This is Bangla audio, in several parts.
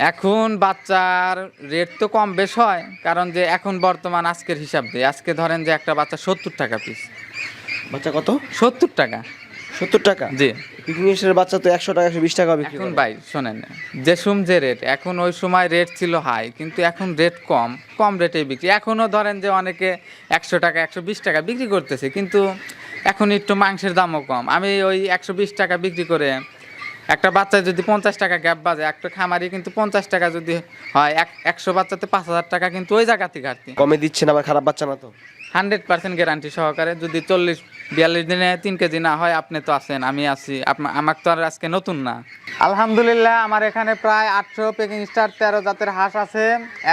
এখন বাচ্চার রেট তো কম বেশ হয় কারণ যে এখন বর্তমান আজকের হিসাব দিয়ে আজকে ধরেন যে একটা বাচ্চা সত্তর টাকা পিস বাচ্চা কত? সত্তর টাকা। সত্তর টাকা? জি। পিকনিকের বাচ্চা তো একশো টাকা একশো বিশ টাকা বিক্রি এখন ভাই শোনেন যে সুম যে রেট এখন ওই সময় রেট ছিল হাই কিন্তু এখন রেট কম কম রেটেই বিক্রি। এখনও ধরেন যে অনেকে একশো টাকা একশো বিশ টাকা বিক্রি করতেছে কিন্তু এখন একটু মাংসের দামও কম। আমি ওই একশো বিশ টাকা বিক্রি করে একটা বাচ্চা যদি পঞ্চাশ টাকা গ্যাপ বাজে একটা খামারি কিন্তু পঞ্চাশ টাকা যদি হয় এক একশো বাচ্চাতে পাঁচ হাজার টাকা কিন্তু ওই জায়গাতে ঘাটতি কমে দিচ্ছেন আবার খারাপ বাচ্চা না তো? হান্ড্রেড পার্সেন্ট গ্যারান্টি সহকারে যদি চল্লিশ বিয়াল্লিশ দিনে তিন কেজি না হয় আপনি তো আছেন আমি আছি আমার তো আর আজকে নতুন না। আলহামদুলিল্লাহ আমার এখানে প্রায় আটশো পেকিং স্টার তেরো জাতের হাঁস আছে।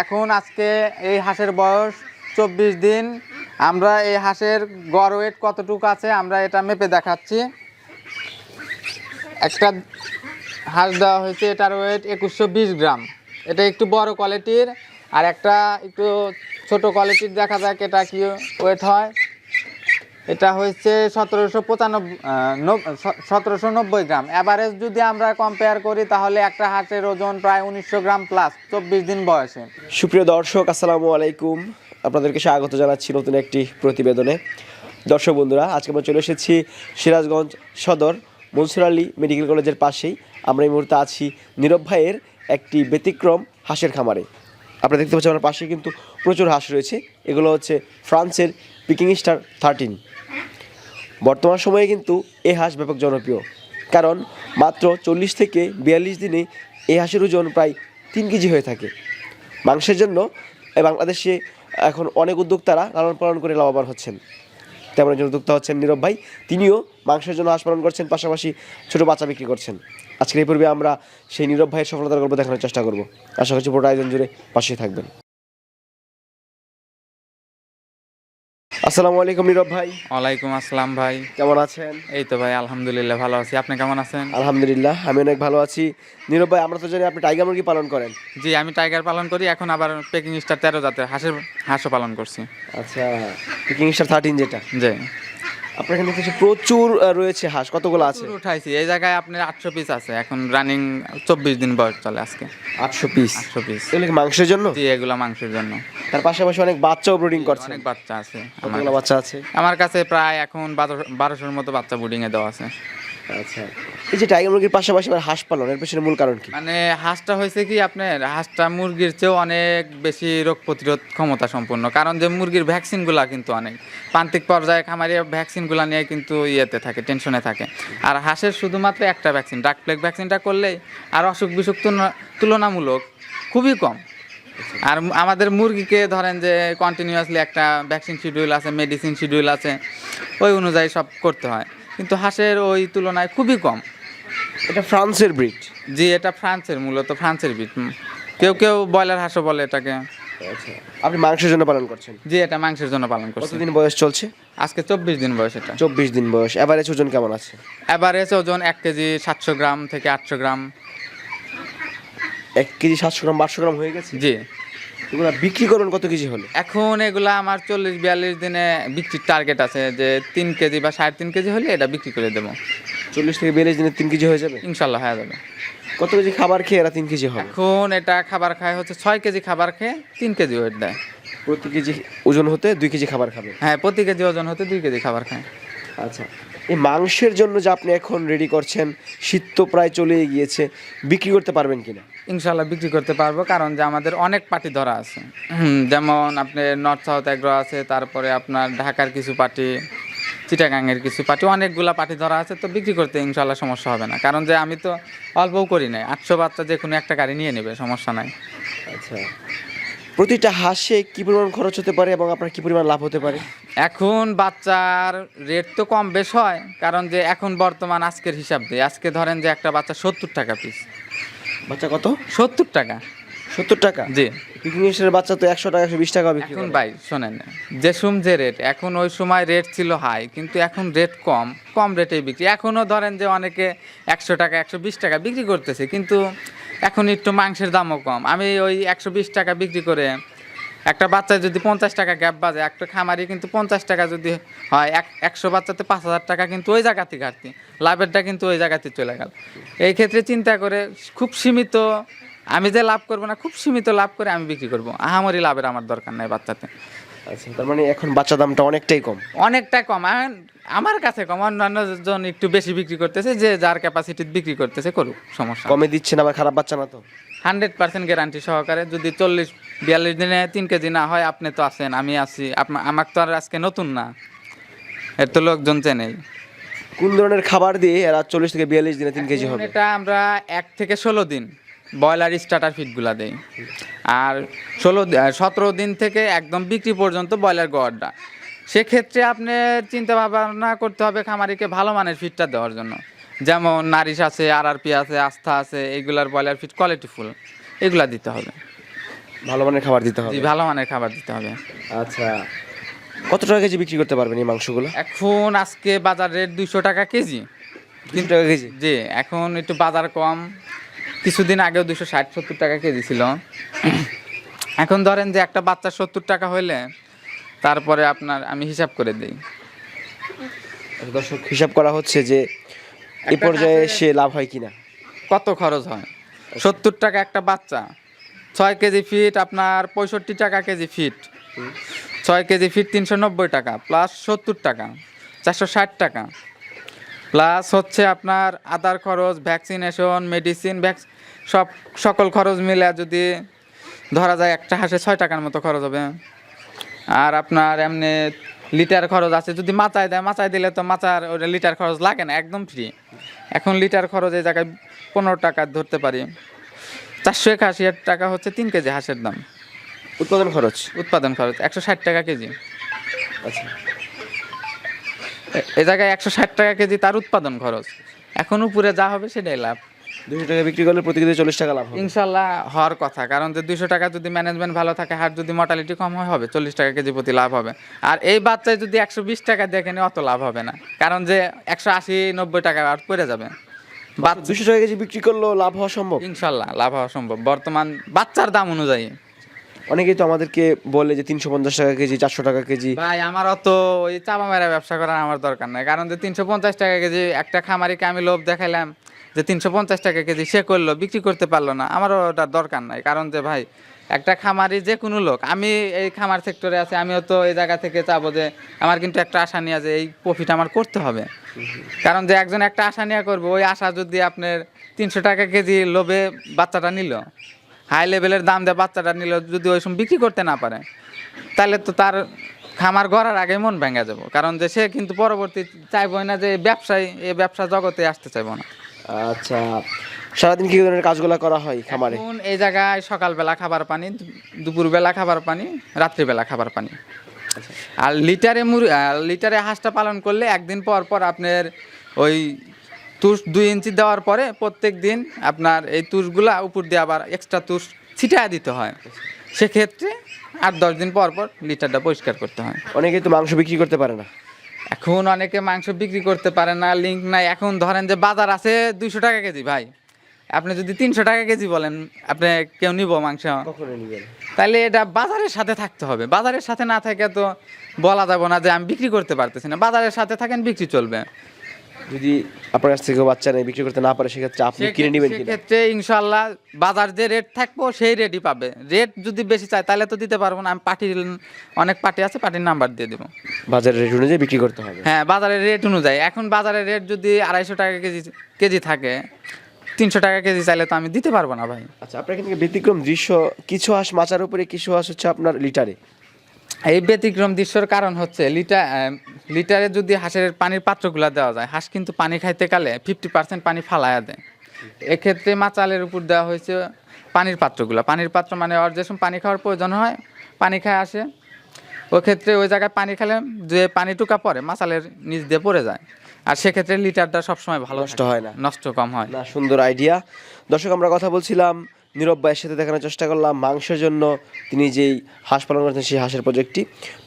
এখন আজকে এই হাঁসের বয়স চব্বিশ দিন। আমরা এই হাঁসের গড় ওয়েট কতটুকু আছে আমরা এটা মেপে দেখাচ্ছি। একটা হাঁস দেওয়া হয়েছে, এটার ওয়েট একুশশো গ্রাম। এটা একটু বড় কোয়ালিটির আর একটা একটু ছোট কোয়ালিটির দেখা যাক এটা কি ওয়েট হয়। এটা হচ্ছে সতেরোশো পঁচানব্বই সতেরোশো নব্বই গ্রাম। অ্যাভারেজ যদি আমরা কম্পেয়ার করি, তাহলে একটা হাঁসের ওজন প্রায় উনিশশো গ্রাম প্লাস চব্বিশ দিন বয়সে। সুপ্রিয় দর্শক, আসসালামু আলাইকুম। আপনাদেরকে স্বাগত জানাচ্ছি নতুন একটি প্রতিবেদনে। দর্শক বন্ধুরা, আজকে আমরা চলে এসেছি সিরাজগঞ্জ সদর মনসুর আলী মেডিকেল কলেজের পাশেই আমরা এই মুহূর্তে আছি নীরব ভাইয়ের একটি ব্যতিক্রম হাঁসের খামারে। আপনারা দেখতে পাচ্ছেন আমার পাশে কিন্তু প্রচুর হাঁস রয়েছে। এগুলো হচ্ছে ফ্রান্সের পিকিং স্টার থার্টিন। বর্তমান সময়ে কিন্তু এ হাঁস ব্যাপক জনপ্রিয়। কারণ মাত্র চল্লিশ থেকে বিয়াল্লিশ দিনে এই হাঁসের ওজন প্রায় তিন কেজি হয়ে থাকে। মাংসের জন্য বাংলাদেশে এখন অনেক উদ্যোক্তারা লালন পালন করে লাভবান হচ্ছেন। তেমন একজন উদ্যোক্তা হচ্ছেন নীরব ভাই। তিনিও মাংসের জন্য পালন করছেন, পাশাপাশি ছোটো বাচ্চা বিক্রি করছেন। আজকের এই পূর্বে আমরা সেই নীরব ভাইয়ের সফলতার গল্প দেখানোর চেষ্টা করব। আশা করছি পুরো আয়োজন জুড়ে পাশে থাকবেন। আসসালামু আলাইকুম নীরব ভাই। ওয়ালাইকুম আসসালাম ভাই। কেমন আছেন? এই তো ভাই আলহামদুলিল্লাহ ভালো আছি। আপনি কেমন আছেন? আলহামদুলিল্লাহ আমি অনেক ভালো আছি। নীরব ভাই আমরা তো জানি আপনি টাইগার মুরগি পালন করেন। জি আমি টাইগার পালন করি এখন আবার পেকিং স্টার তেরো জাতের হাঁসের হাঁসও পালন করছি। আচ্ছা পেকিং স্টার থার্টিন যেটা। জি। আপনার এখানে দেখতেছি প্রচুর আহ, রয়েছে হাঁস। কতগুলো আছে? প্রচুর উঠাইছি। এই জায়গায় আপনার আটশো পিস আছে। এখন রানিং চব্বিশ দিন বয়স চলে আজকে। আটশো পিস আটশো পিস এগুলো কি মাংসের জন্য? জি এগুলো মাংসের জন্য। তার পাশাপাশি অনেক বাচ্চাও ব্রিডিং করছে। অনেক বাচ্চা আছে আমার কতগুলো বাচ্চা আছে? আমার কাছে প্রায় এখন বারো- বারোশোর মতো বাচ্চা এ দেওয়া আছে। আচ্ছা। এই যে টাইগার মুরগির পাশাপাশি আবার হাঁস পালন, এর পেছনে মূল কারণ কি? মানে হাঁসটা হয়েছে কি, আপনার হাঁসটা মুরগির চেয়েও অনেক বেশি রোগ প্রতিরোধ ক্ষমতা সম্পন্ন। কারণ যে মুরগির ভ্যাকসিনগুলা কিন্তু অনেক। প্রান্তিক পর্যায়ে খামারি ভ্যাকসিনগুলা নিয়ে কিন্তু ইয়েতে থাকে, টেনশনে থাকে। আর হাঁসের শুধুমাত্র একটা ভ্যাকসিন ডাক প্লেগ ভ্যাকসিনটা করলেই আর অসুখ বিসুখ তুলনা- তুলনামূলক খুবই কম। আর আমাদের মুরগিকে ধরেন যে কন্টিনিউয়াসলি একটা ভ্যাকসিন শিডিউল আছে মেডিসিন শিডিউল আছে, ওই অনুযায়ী সব করতে হয়। কিন্তু হাঁসের ওই তুলনায় খুবই কম। এটা ফ্রান্সের ব্রিড? জি এটা ফ্রান্সের মূলত ফ্রান্সের ব্রিড। কেউ কেউ ব্রয়লার হাঁসও বলে এটাকে। আচ্ছা। আপনি মাংসের জন্য পালন করছেন? জি এটা মাংসের জন্য পালন করছি। কতদিন বয়স চলছে? আজকে চব্বিশ দিন বয়স এটা। চব্বিশ দিন বয়স। এভারেজ ওজন কেমন আছে? এভারেজ ওজন এক কেজি সাতশো গ্রাম থেকে আটশো গ্রাম। এক কেজি সাতশো গ্রাম বারোশো গ্রাম হয়ে গেছে? জি। এগুলো বিক্রি করবেন কত কেজি হলে? এখন এগুলা আমার চল্লিশ বিয়াল্লিশ দিনে বিক্রির টার্গেট আছে যে তিন কেজি বা সাড়ে তিন কেজি হলে এটা বিক্রি করে দেবো। চল্লিশ থেকে বিয়াল্লিশ দিনে তিন কেজি হয়ে যাবে? ইনশাল্লাহ হয়ে যাবে। কত কেজি খাবার খেয়ে এরা তিন কেজি হবে? এখন এটা খাবার খায় হচ্ছে ছয় কেজি খাবার খেয়ে তিন কেজি ওয়েট দেয়। প্রতি কেজি ওজন হতে দুই কেজি খাবার খাবে? হ্যাঁ প্রতি কেজি ওজন হতে দুই কেজি খাবার খায়। আচ্ছা এই মাংসের জন্য যে আপনি এখন রেডি করছেন শীত তো প্রায় চলে গিয়েছে বিক্রি করতে পারবেন কিনা? ইনশাল্লাহ বিক্রি করতে পারব কারণ যে আমাদের অনেক পার্টি ধরা আছে। যেমন আপনি নর্থ সাউথ এগ্রো আছে তারপরে আপনার ঢাকার কিছু পার্টি চিটাগাংয়ের কিছু পার্টি অনেকগুলা পার্টি ধরা আছে তো বিক্রি করতে ইনশাল্লাহ সমস্যা হবে না। কারণ যে আমি তো অল্পও করি নাই আটশো বাচ্চা যে কোনো একটা গাড়ি নিয়ে নেবে সমস্যা নাই। আচ্ছা। প্রতিটা হাঁসে কি পরিমাণ খরচ হতে পারে এবং আপনার কি পরিমাণ লাভ হতে পারে? এখন বাচ্চার রেট তো কম বেশ হয় কারণ যে এখন বর্তমান আজকের হিসাব দিয়ে আজকে ধরেন যে একটা বাচ্চা সত্তর টাকা পিস বাচ্চা কত? সত্তর টাকা। সত্তর টাকা? জি। ইংলিশের বাচ্চা তো একশো টাকা একশো বিশ টাকা বিক্রি এখন ভাই শোনেন যে সুম যে রেট এখন ওই সময় রেট ছিল হাই কিন্তু এখন রেট কম কম রেটেই বিক্রি। এখনও ধরেন যে অনেকে একশো টাকা একশো বিশ টাকা বিক্রি করতেছে কিন্তু এখন একটু মাংসের দামও কম। আমি ওই একশো বিশ টাকা বিক্রি করে একটা বাচ্চা যদি পঞ্চাশ টাকা গ্যাপ বাজে একটা খামারি কিন্তু পঞ্চাশ টাকা যদি হয় এক একশো বাচ্চাতে পাঁচ হাজার টাকা কিন্তু ওই জায়গাতে ঘাটতি লাভেরটা কিন্তু ওই জায়গাতে চলে গেল। এই ক্ষেত্রে চিন্তা করে খুব সীমিত আমি যে লাভ করব না খুব সীমিত লাভ করে আমি বিক্রি করব। আহামরি লাভের আমার দরকার নাই বাচ্চাতে। আচ্ছা তার মানে এখন বাচ্চা দামটা অনেকটাই কম? অনেকটা কম। আমার কাছে কম অন্যান্য জন একটু বেশি বিক্রি করতেছে যে যার ক্যাপাসিটি বিক্রি করতেছে করুক সমস্যা কমে দিচ্ছেন আবার খারাপ বাচ্চা না তো? হান্ড্রেড পার্সেন্ট গ্যারান্টি সহকারে যদি চল্লিশ বিয়াল্লিশ দিনে তিন কেজি না হয় আপনি তো আছেন আমি আছি। আমাকে তো আর আজকে নতুন না। এর তো লোকজন চেনেই। কোন ধরনের খাবার দিয়ে এরা চল্লিশ থেকে বিয়াল্লিশ দিনে তিন কেজি হবে? এটা আমরা এক থেকে ষোলো দিন ব্রয়লার স্টার্টার ফিডগুলা দেই। আর ষোলো সতেরো দিন থেকে একদম বিক্রি পর্যন্ত ব্রয়লার গোয়ারটা সেক্ষেত্রে আপনি চিন্তা ভাবনা করতে হবে খামারিকে ভালো মানের ফিডটা দেওয়ার জন্য। যেমন নারিশ আছে আর আর পি আছে আস্থা আছে এইগুলার ব্রয়লার ফিড কোয়ালিটি ফুল এগুলা দিতে হবে। ভালো মানের খাবার দিতে হবে। জি ভালো মানের খাবার দিতে হবে। আচ্ছা কত টাকা কেজি বিক্রি করতে পারবেন এই মাংসগুলো? এখন আজকে বাজার রেট দুইশো টাকা কেজি। তিন টাকা কেজি? জি এখন একটু বাজার কম। কিছুদিন আগেও দুশো ষাট সত্তর টাকা কেজি ছিল। এখন ধরেন যে একটা বাচ্চা সত্তর টাকা হইলে তারপরে আপনার আমি হিসাব করে দিই। আচ্ছা, দর্শক হিসাব করা হচ্ছে যে এই একটা পর্যায়ে সে লাভ হয় কিনা? কত খরচ হয়? সত্তর টাকা একটা বাচ্চা। ছয় কেজি ফিট আপনার পঁয়ষট্টি টাকা কেজি ফিট। ছয় কেজি ফিট তিনশো নব্বই টাকা, প্লাস সত্তর টাকা, চারশো ষাট টাকা। প্লাস হচ্ছে আপনার আদার খরচ, ভ্যাকসিনেশন, মেডিসিন ভ্যাকস সব, সকল খরচ মিলে যদি ধরা যায় একটা হাঁসে ছয় টাকার মতো খরচ হবে। আর আপনার এমনি লিটার খরচ আছে, যদি মাচায় দেয়, মাচায় দিলে তো মাচার ওটা লিটার খরচ লাগে না, একদম ফ্রি এখন লিটার খরচ এই জায়গায় পনেরো টাকা ধরতে পারি। চারশো একাশি টাকা হচ্ছে তিন কেজি হাঁসের দাম। উৎপাদন খরচ? উৎপাদন খরচ একশো ষাট টাকা কেজি। আচ্ছা। এ- জায়গায় একশো ষাট টাকা কেজি তার উৎপাদন খরচ। এখন উপরে যা হবে সেটাই লাভ। দুশো টাকা বিক্রি করলে প্রতি কেজি চল্লিশ টাকা লাভ ইনশাল্লাহ হওয়ার কথা কারণ যে দুইশো টাকা যদি ম্যানেজমেন্ট ভালো থাকে হার যদি মর্টালিটি কম হয় হবে চল্লিশ টাকা কেজি প্রতি লাভ হবে। আর এই বাচ্চায় যদি একশো বিশ টাকা দেখে নিয়ে অত লাভ হবে না। কারণ যে একশো আশি নব্বই টাকা আর পড়ে যাবে। দুশো টাকা কেজি বিক্রি করলেও লাভ হওয়া সম্ভব? ইনশাল্লাহ লাভ হওয়া সম্ভব। বর্তমান বাচ্চার দাম অনুযায়ী। অনেকেই তো আমাদেরকে বলে যে তিনশো পঞ্চাশ টাকা কেজি চারশো টাকা কেজি। ভাই আমার অত ওই চাপা মেরা ব্যবসা করার আমার দরকার নাই। কারণ যে তিনশো পঞ্চাশ টাকা কেজি একটা খামারিকে আমি লোভ দেখাইলাম যে তিনশো পঞ্চাশ টাকা কেজি সে করল, বিক্রি করতে পারল না। আমারও ওটা দরকার নাই। কারণ যে ভাই, একটা খামারি যে কোনো লোক, আমি এই খামার সেক্টরে আছি, আমিও তো এই জায়গা থেকে চাবো যে, আমার কিন্তু একটা আশা নিয়ে যে এই প্রফিট আমার করতে হবে। কারণ যে একজন একটা আশা নিয়ে করব, ওই আশা যদি আপনার তিনশো টাকা কেজি লোভে বাচ্চাটা নিল হাই লেভেলের দাম দিয়ে বাচ্চাটা নিল, যদি ওই সময় বিক্রি করতে না পারে, তাহলে তো তার খামার গড়ার আগে মন ভেঙে যাব। কারণ যে সে কিন্তু পরবর্তী চাইবই না যে ব্যবসায়, এই ব্যবসা জগতে আসতে চাইব না। আচ্ছা সারাদিন কি ধরনের কাজগুলো করা হয় খামারে? এখন এই জায়গায় সকালবেলা খাবার পানি দুপুরবেলা খাবার পানি রাত্রিবেলা খাবার পানি। আর লিটারে মুর লিটারে হাঁসটা পালন করলে একদিন পর পর আপনার ওই তুষ দুই ইঞ্চি দেওয়ার পরে প্রত্যেক দিন আপনার এই তুষগুলা উপর দিয়ে আবার এক্সট্রা তুষ ছিটায় দিতে হয়। সেক্ষেত্রে আট দশ দিন পর পর লিটারটা পরিষ্কার করতে হয়। অনেকেই তো মাংস বিক্রি করতে পারে না। এখন অনেকে মাংস বিক্রি করতে পারে না লিঙ্ক নাই। এখন ধরেন যে বাজার আছে দুইশো টাকা কেজি ভাই। আপনি যদি তিনশো টাকা কেজি বলেন আপনি কেউ নিব মাংস? তাহলে এটা বাজারের সাথে থাকতে হবে। বাজারের সাথে না থাকে তো বলা যাবে না যে আমি বিক্রি করতে পারতেছি না। বাজারের সাথে থাকেন বিক্রি চলবে। যদি আপনার কাছ থেকে বাচ্চা নেই বিক্রি করতে না পারে সেক্ষেত্রে আপনি কিনে নেবেন সেক্ষেত্রে ইনশাল্লাহ বাজার যে রেট থাকব সেই রেটই পাবে। রেট যদি বেশি চায় তাহলে তো দিতে পারব না। আমি পার্টির অনেক পার্টি আছে পার্টির নাম্বার দিয়ে দেবো। বাজারের রেট অনুযায়ী বিক্রি করতে হবে। হ্যাঁ বাজারের রেট অনুযায়ী। এখন বাজারের রেট যদি আড়াইশো টাকা কেজি কেজি থাকে তিনশো টাকা কেজি চাইলে তো আমি দিতে পারব না ভাই। আচ্ছা আপনার এখান থেকে ব্যতিক্রম দৃশ্য কিছু হাঁস মাচার উপরে কিছু হাঁস হচ্ছে আপনার লিটারে এই ব্যতিক্রম দৃশ্যর কারণ হচ্ছে লিটার লিটারে যদি হাঁসের পানির পাত্রগুলো দেওয়া যায় হাঁস কিন্তু পানি খাইতে কালে ফিফটি পার্সেন্ট পানি ফালায়া দেয়। এক্ষেত্রে মাচালের উপর দেওয়া হয়েছে পানির পাত্রগুলো। পানির পাত্র মানে ওর যে সময় পানি খাওয়ার প্রয়োজন হয় পানি খায় আসে ওই ক্ষেত্রে ওই জায়গায় পানি খেলে যে পানি টুকা পরে মাচালের নিচ দিয়ে পড়ে যায়। আর সেক্ষেত্রে লিটারটা সবসময় ভালো নষ্ট হয় না। নষ্ট কম হয়। না সুন্দর আইডিয়া দর্শক আমরা কথা বলছিলাম নীরব ভাইয়ের সাথে দেখানোর চেষ্টা করলাম মাংসের জন্য। তিনি যেই হাঁস পালন করেছেন সেই হাঁসের প্রজেক্টটি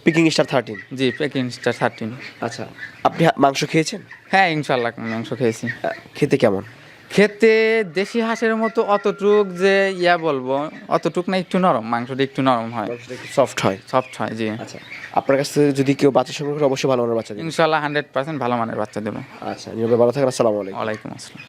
Peking star thirteen G Peking star thirteen আচ্ছা আপনি হা- মাংস খেয়েছেন? হ্যাঁ ইনশাল্লাহ মাংস খেয়েছি। আহ, খেতে কেমন? খেতে দেশি হাঁসের মতো অতটুক যে ইয়া বলব অতটুক না একটু নরম। মাংসটা একটু নরম হয়। সফট হয়। সফট হয় জি। আচ্ছা আপনার কাছ থেকে যদি কেউ বাচ্চা সংগ্রহ করে অবশ্যই ভালো মানের বাচ্চা দিন ইনশাল্লাহ হান্ড্রেড পার্সেন্ট ভালো মানের বাচ্চা দেবো। আচ্ছা নীরব ভাই ভালো থাকেন আসসালামু আলাইকুম। ওয়ালাইকুম আসসালাম।